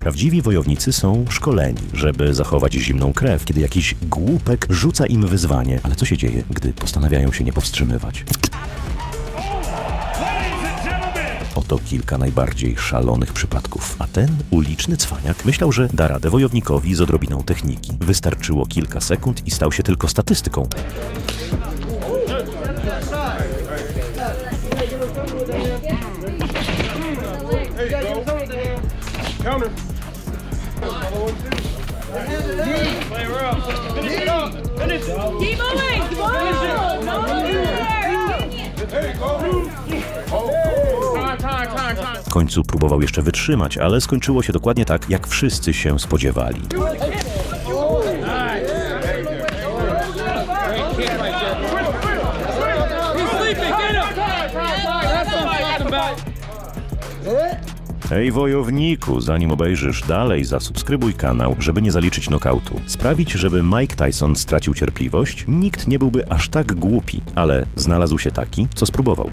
Prawdziwi wojownicy są szkoleni, żeby zachować zimną krew, kiedy jakiś głupek rzuca im wyzwanie. Ale co się dzieje, gdy postanawiają się nie powstrzymywać? Oto kilka najbardziej szalonych przypadków. A ten uliczny cwaniak myślał, że da radę wojownikowi z odrobiną techniki. Wystarczyło kilka sekund i stał się tylko statystyką. Keep moving! Keep Time, time, time, time. W końcu próbował jeszcze wytrzymać, ale skończyło się dokładnie tak, jak wszyscy się spodziewali. Ej wojowniku, zanim obejrzysz dalej, zasubskrybuj kanał, żeby nie zaliczyć nokautu. Sprawić, żeby Mike Tyson stracił cierpliwość? Nikt nie byłby aż tak głupi, ale znalazł się taki, co spróbował.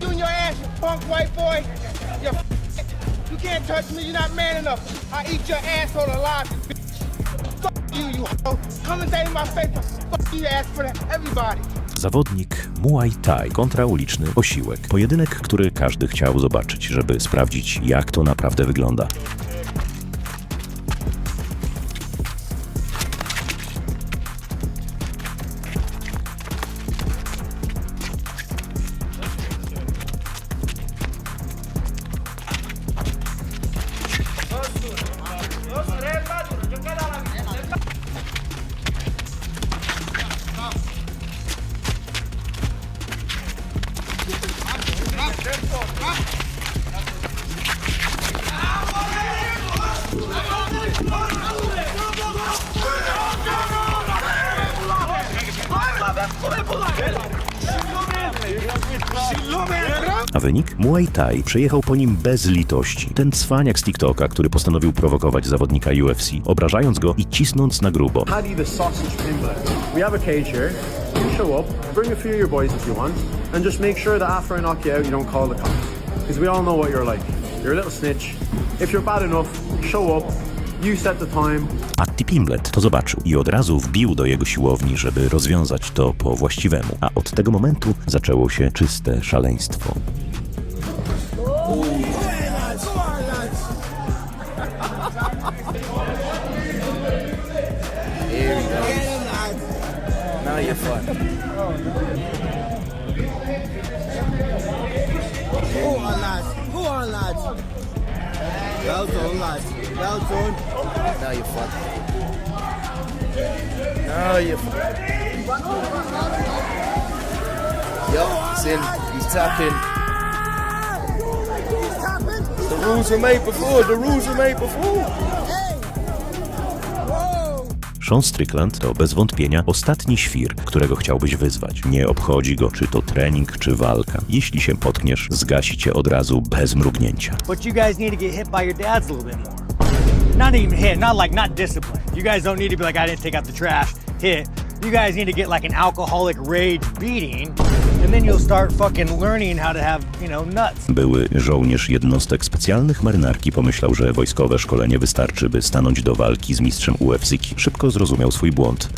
You ass you ass, hoe. Come and say my face, fuck you, ask for everybody. Zawodnik Muay Thai kontra uliczny osiłek. Pojedynek, który każdy chciał zobaczyć, żeby sprawdzić, jak to naprawdę wygląda. A wynik? Muay Thai przejechał po nim bez litości. Ten cwaniak z TikToka, który postanowił prowokować zawodnika UFC, obrażając go i cisnąc na grubo. Sausage just make sure. Because we all know what you're like. You're a little snitch. If you're bad enough, show up, you set the time, Patti Pimblet to zobaczył i od razu wbił do jego siłowni, żeby rozwiązać to po właściwemu. A od tego momentu zaczęło się czyste szaleństwo. Who are lads? Who are lads? Well done, lads. Now you're fucked. Now you're fucked. Yup, he's in. He's tapping. The rules were made before. The rules were made before. Sean Strickland to bez wątpienia ostatni świr, którego chciałbyś wyzwać. Nie obchodzi go, czy to trening, czy walka. Jeśli się potkniesz, zgasi cię od razu bez mrugnięcia. But you guys need to get hit by your dads a little bit more. Not even hit, not like not discipline. You guys don't need to be like I didn't take out the trash, hit. You guys need to get like an alcoholic rage beating, and then you'll. Były żołnierz jednostek specjalnych marynarki pomyślał, że wojskowe szkolenie wystarczy, by stanąć do walki z mistrzem UFC. Szybko zrozumiał swój błąd.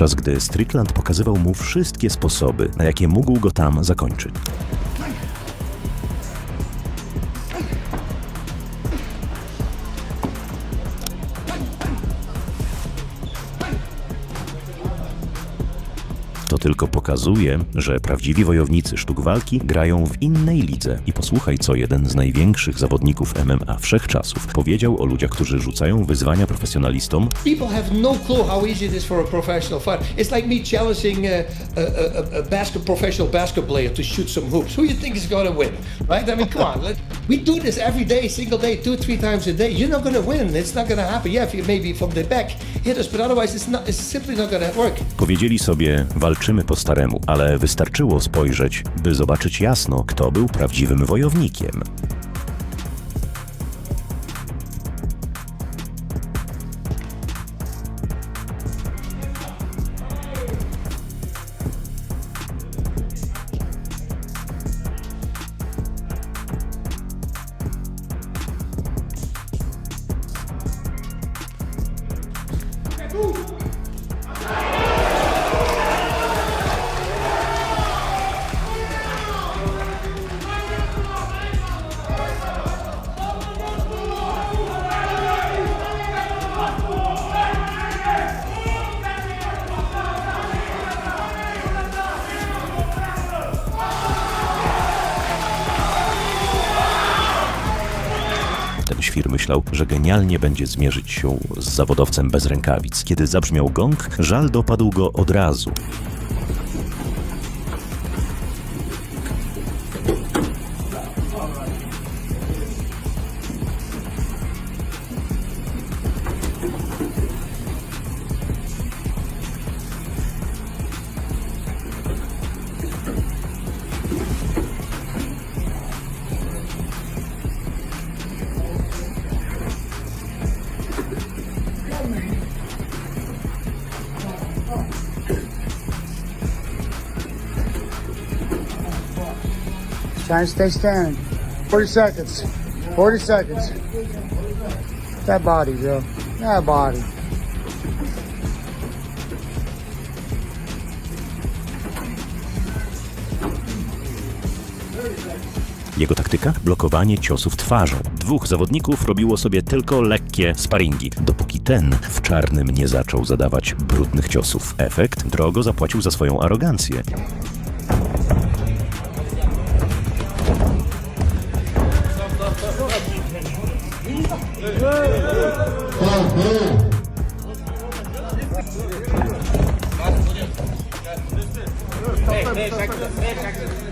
Podczas gdy Strickland pokazywał mu wszystkie sposoby, na jakie mógł go tam zakończyć. To tylko pokazuje, że prawdziwi wojownicy sztuk walki grają w innej lidze. I posłuchaj, co jeden z największych zawodników MMA wszechczasów powiedział o ludziach, którzy rzucają wyzwania profesjonalistom People have no clue how easy it is for a professional fighter. It's like me challenging a, a, a, a basket, professional basketball player to shoot some hoops. Who you think is to win, right? I mean, come on. Let, we do this every day, single day, two, three times a day. You're not to win. It's not to happen. Yeah, if you maybe from the back hit us, but otherwise, it's not. It's simply not to work. Powiedzieli sobie, walczymy po staremu, ale wystarczyło spojrzeć, by zobaczyć jasno, kto był prawdziwym wojownikiem. Świr myślał, że genialnie będzie zmierzyć się z zawodowcem bez rękawic. Kiedy zabrzmiał gong, żal dopadł go od razu. Try and stay standing. 40 seconds. 40 seconds. That body, bro. That body. Jego taktyka? Blokowanie ciosów twarzą. Dwóch zawodników robiło sobie tylko lekkie sparingi, dopóki ten w czarnym nie zaczął zadawać brudnych ciosów. Efekt? Drogo zapłacił za swoją arogancję. Beş, beş, beş, beş.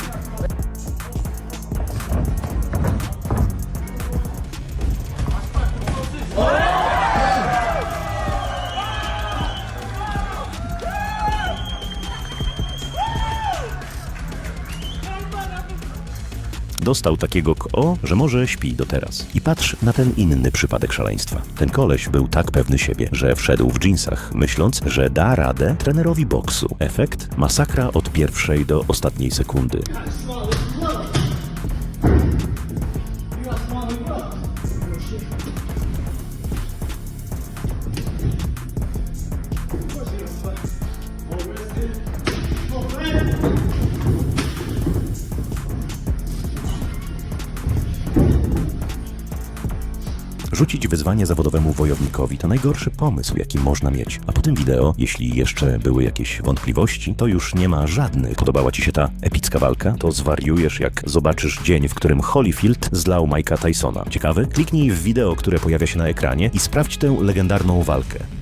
Dostał takiego KO, że może śpi do teraz. I patrz na ten inny przypadek szaleństwa. Ten koleś był tak pewny siebie, że wszedł w dżinsach, myśląc, że da radę trenerowi boksu. Efekt? Masakra od pierwszej do ostatniej sekundy. Rzucić wyzwanie zawodowemu wojownikowi to najgorszy pomysł, jaki można mieć. A po tym wideo, jeśli jeszcze były jakieś wątpliwości, to już nie ma żadnych. Podobała Ci się ta epicka walka? To zwariujesz, jak zobaczysz dzień, w którym Holyfield zlał Mike'a Tysona. Ciekawy? Kliknij w wideo, które pojawia się na ekranie i sprawdź tę legendarną walkę.